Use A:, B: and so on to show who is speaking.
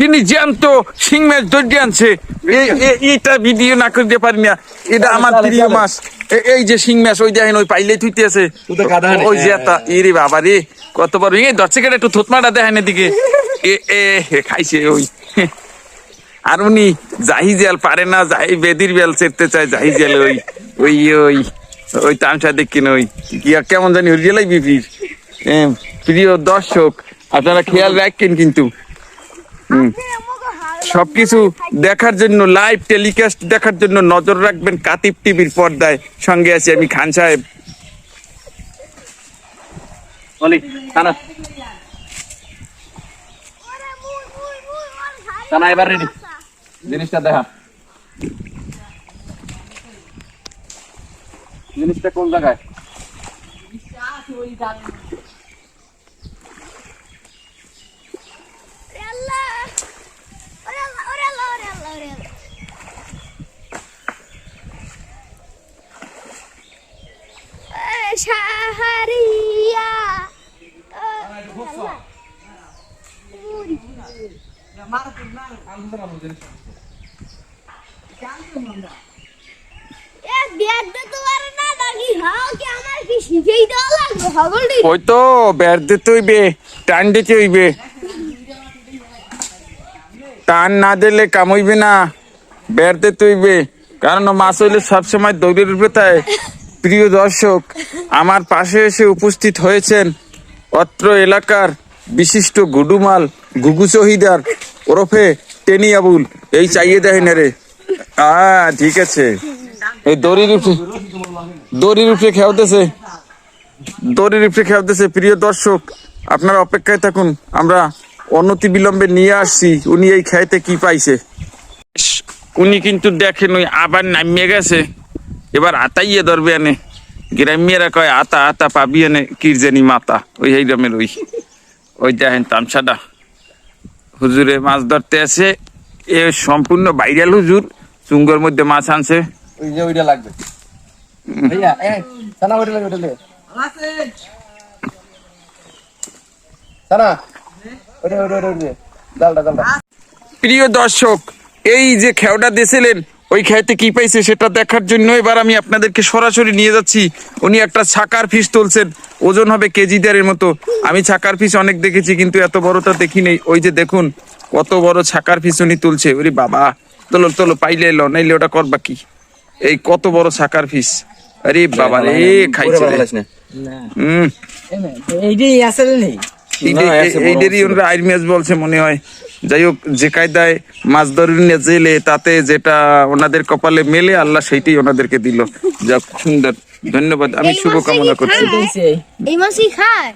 A: তিনি জ্যান্ত শিং মাছ ধরে আনছে। এইটা ভিডিও না করতে পারি না। এটা আমার প্রিয় মাছ। এই যে শিং মাছ ওই দেখেন ওই পাইলে থুইতে আছে। ওই যে একটা ইরে বাবা রে কত বড়। এই দর্শে কেটে একটু থুতমাটা দেখেন এদিকে। এ এ খাইছে ওই। আর উনি জাহি জেল পারে না জাহি বেদির বেল চেপতে চায় জাহি জেল ওই ওই ওই ওই তামসা দেখেন ওই। কেমন জানি ওই জেলাই বিপির প্রিয় দর্শক আপনারা খেয়াল রাখেন কিন্তু সবকিছু দেখার জন্য লাইভ টেলিকাস্ট দেখার জন্য নজর রাখবেন কাতিব টিভির পর্দায়। সঙ্গে আছি আমি খান সাহেব।
B: বলি টানা টানা এবার রেডি জিনিসটা দেখা। জিনিসটা কোন জায়গায়?
C: শাহরিয়া।
A: ওই তো বের দিতে হইবে টান দিতে হইবে। টান না দিলে কামইবে না বের দিতে হইবে। কারণ মাছ হইলে সবসময় দৌড়ের উপরে থাকে। প্রিয় দর্শক আমার পাশে এসে উপস্থিত হয়েছেন অত্র এলাকার বিশিষ্ট গুডুমাল গুগু শহীদার ওরফে টেনি আবুল। এই চাইয়ে দেখেন রে। আহ ঠিক আছে। এই দড়ির উপরে দড়ির উপরে খেলতেছে। দড়ির উপরে খেলতেছে। প্রিয় দর্শক, আপনারা অপেক্ষায় থাকুন। আমরা অনতি বিলম্বে নিয়ে আসছি। উনি এই খেতে কি পাইছে? উনি কিন্তু দেখেন ওই আবার নামিয়ে গেছে। এবার আতাইয়ে ধরবে এনে। গ্রাম্যরা কয় আতা আতা পাবি এনে কিরজানি মাতা? ওই এই রমের ওই ওই দেখেন তামসাটা। হুজুরে মাছ ধরতে আছে এ সম্পূর্ণ ভাইরাল হুজুর। চুঙ্গর মধ্যে মাছ আনছে।
B: ওই যে ওইটা লাগবে। ভাইয়া এ টানা ওইটা লাগবে ওইটা লাগবে টানা ওইটা ওইটা ওইটা ওইটা ডালটা ডালটা
A: প্রিয় দর্শক এই যে খেওটা দিয়েছিলেন ওই খেতে কি পাইছে সেটা দেখার জন্য এবার আমি আপনাদেরকে সরাসরি নিয়ে যাচ্ছি। উনি একটা ছাকার ফিস তুলছেন ওজন হবে কেজি দেড়ের মতো। আমি ছাকার ফিস অনেক দেখেছি কিন্তু এত বড়টা দেখি নেই। ওই যে দেখুন কত বড় ছাকার ফিস উনি তুলছে। ওরে বাবা তোলো তোলো পাইলে এলো নাইলে ওটা করবা কি? এই কত বড় ছাকার ফিস আরে বাবা রে খাইছে রে। এই
D: যে আসলে নেই।
A: এইডে- এই- এইদেরই ওনারা আইর ম্যাচ বলছে মনে হয়। যাই হোক যে কায়দায় মাছ ধরে জেলে তাতে যেটা ওনাদের কপালে মেলে আল্লাহ সেইটাই ওনাদেরকে দিল। যাক সুন্দর। ধন্যবাদ। আমি শুভকামনা করছি।
C: এই মাছই খায়?